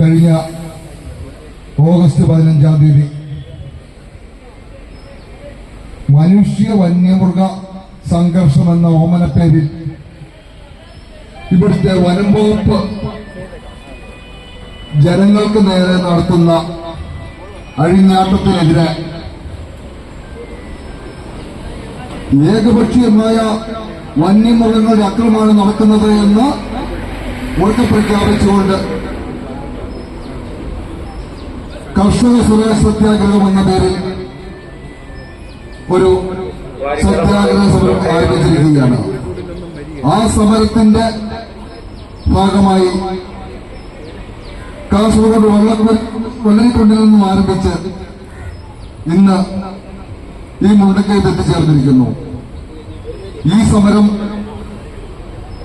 കഴിഞ്ഞ ഓഗസ്റ്റ് പതിനഞ്ചാം തീയതി മനുഷ്യ വന്യമൃഗ സംഘർഷം എന്ന ഓമനപ്പേരിൽ ഇവിടുത്തെ വനം വകുപ്പ് ജനങ്ങൾക്ക് നേരെ നടത്തുന്ന അഴിഞ്ഞാട്ടത്തിനെതിരെ ഏകപക്ഷീയമായ വന്യമൃഗങ്ങളുടെ അക്രമമാണ് നടക്കുന്നത് എന്ന് ഉറക്കെ പ്രഖ്യാപിച്ചുകൊണ്ട് കർഷക സുരക്ഷ സത്യാഗ്രഹം എന്ന പേരിൽ ഒരു സത്യാഗ്രഹ സമരം ആരംഭിച്ചിരിക്കുകയാണ്. ആ സമരത്തിന്റെ ഭാഗമായി കാസർഗോഡ് വള്ളക്കുൽ വെള്ളരിക്കൊണ്ടിൽ നിന്നും ആരംഭിച്ച് ഇന്ന് ഈ മുണ്ടക്കയത്ത് എത്തിച്ചേർന്നിരിക്കുന്നു ഈ സമരം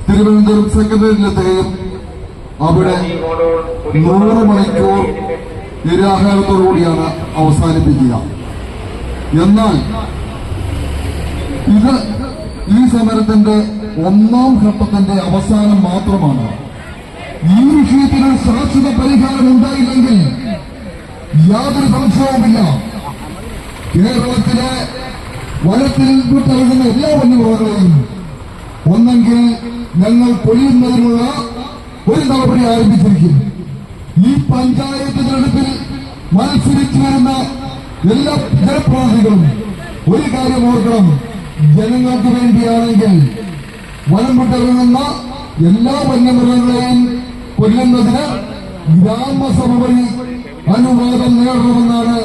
തിരുവനന്തപുരം സെക്രട്ടേറിയറ്റിലെത്തുകയും അവിടെ നൂറ് മണിക്കൂർ നിരാഹാരത്തോടുകൂടിയാണ് അവസാനിപ്പിക്കുക. എന്നാൽ ഇത് ഈ സമരത്തിന്റെ ഒന്നാം ഘട്ടത്തിന്റെ അവസാനം മാത്രമാണ്. ഈ വിഷയത്തിന് ശാശ്വത പരിഹാരം ഉണ്ടായില്ലെങ്കിൽ യാതൊരു സംശയവുമില്ല. കേരളത്തിലെ വനത്തിൽ വിട്ടിറങ്ങുന്ന എല്ലാ വന്യമൃഗങ്ങളെയും ഒന്നെങ്കിൽ ഞങ്ങൾ കൊല്ലുന്നതിനുള്ള ഒരു നടപടി ആരംഭിച്ചിരിക്കും ഈ പഞ്ചായത്ത് തെരഞ്ഞെടുപ്പിൽ മത്സരിച്ചു വരുന്ന എല്ലാ ജനപ്രതിനിധികളും ഒരു കാര്യം ഓർക്കണം. ജനങ്ങൾക്ക് വേണ്ടിയാണെങ്കിൽ വനം വിട്ടിറങ്ങുന്ന എല്ലാ വന്യമൃഗങ്ങളെയും കൊല്ലുന്നതിന് ഗ്രാമസഭ വഴി അനുവാദം നേടണമെന്നാണ്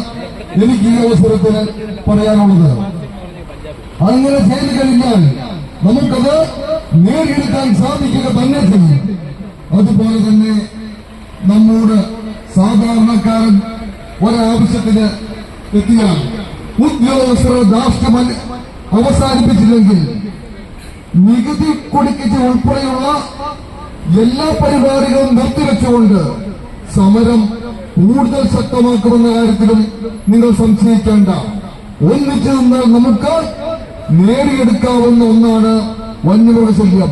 എനിക്ക് ഈ അവസരത്തിന് പറയാനുള്ളത്. അങ്ങനെ ചെയ്തു കഴിഞ്ഞാൽ നമുക്കത് നേടിയെടുക്കാൻ സാധിക്കുക തന്നെ ചെയ്യും. അതുപോലെ തന്നെ നമ്മോട് സാധാരണക്കാരൻ ഒരാവശ്യത്തിന് എത്തിയാൽ ഉദ്യോഗസ്ഥർ ധാർഷ്ട്യം അവസാനിപ്പിച്ചില്ലെങ്കിൽ നികുതി കൊടുക്കിച്ച് ഉൾപ്പെടെയുള്ള എല്ലാ പരിപാടികളും നിർത്തിവെച്ചുകൊണ്ട് സമരം കൂടുതൽ ശക്തമാക്കുമെന്ന കാര്യത്തിലും നിങ്ങൾ സംശയിക്കേണ്ട. ഒന്നിച്ചു നിന്നാൽ നമുക്ക് നേടിയെടുക്കാവുന്ന ഒന്നാണ് വന്യമൃഗശല്യം.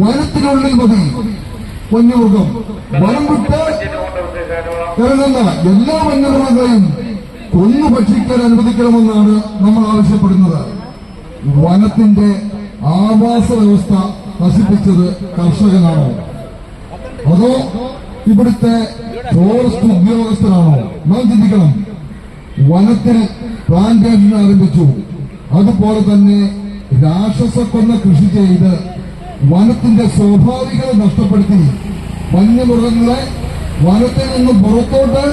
വനത്തിനുള്ളിൽ മതി. വന്യമൃഗം വനം ഇറങ്ങുന്ന എല്ലാ വന്യമൃഗങ്ങളെയും കൊന്നു ഭക്ഷിക്കാൻ അനുവദിക്കണമെന്നാണ് നമ്മൾ ആവശ്യപ്പെടുന്നത്. വനത്തിന്റെ ആവാസ വ്യവസ്ഥ നശിപ്പിച്ചത് കർഷകനാണോ? അതോ ഇവിടുത്തെ ഫോറസ്റ്റ് ഉദ്യോഗസ്ഥനാണോ നാം ചിന്തിക്കണം. വനത്തിൽ പ്ലാന്റേഷൻ ആരംഭിച്ചു. അതുപോലെ തന്നെ രാക്ഷസക്കൊന്ന കൃഷി ചെയ്ത് വനത്തിന്റെ സ്വാഭാവികത നഷ്ടപ്പെടുത്തി വന്യമൃഗങ്ങളെ വനത്തിൽ നിന്ന് പുറത്തോട്ട്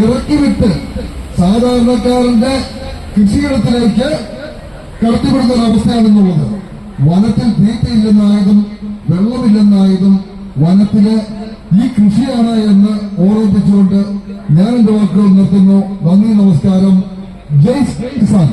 ഇറക്കിവിട്ട് സാധാരണക്കാരന്റെ കൃഷിയിടത്തിലേക്ക് കടത്തിവിടുന്ന ഒരു അവസ്ഥയാണെന്നുള്ളത് വനത്തിൽ തീറ്റയില്ലെന്നായതും വെള്ളമില്ലെന്നായതും വനത്തിലെ ഈ കൃഷിയാണ് എന്ന് ഓർമ്മിപ്പിച്ചുകൊണ്ട് ഞാൻ എന്റെ വാക്കുകൾ നിർത്തുന്നു. നന്ദി നമസ്കാരം. ജയ് കിസാൻ.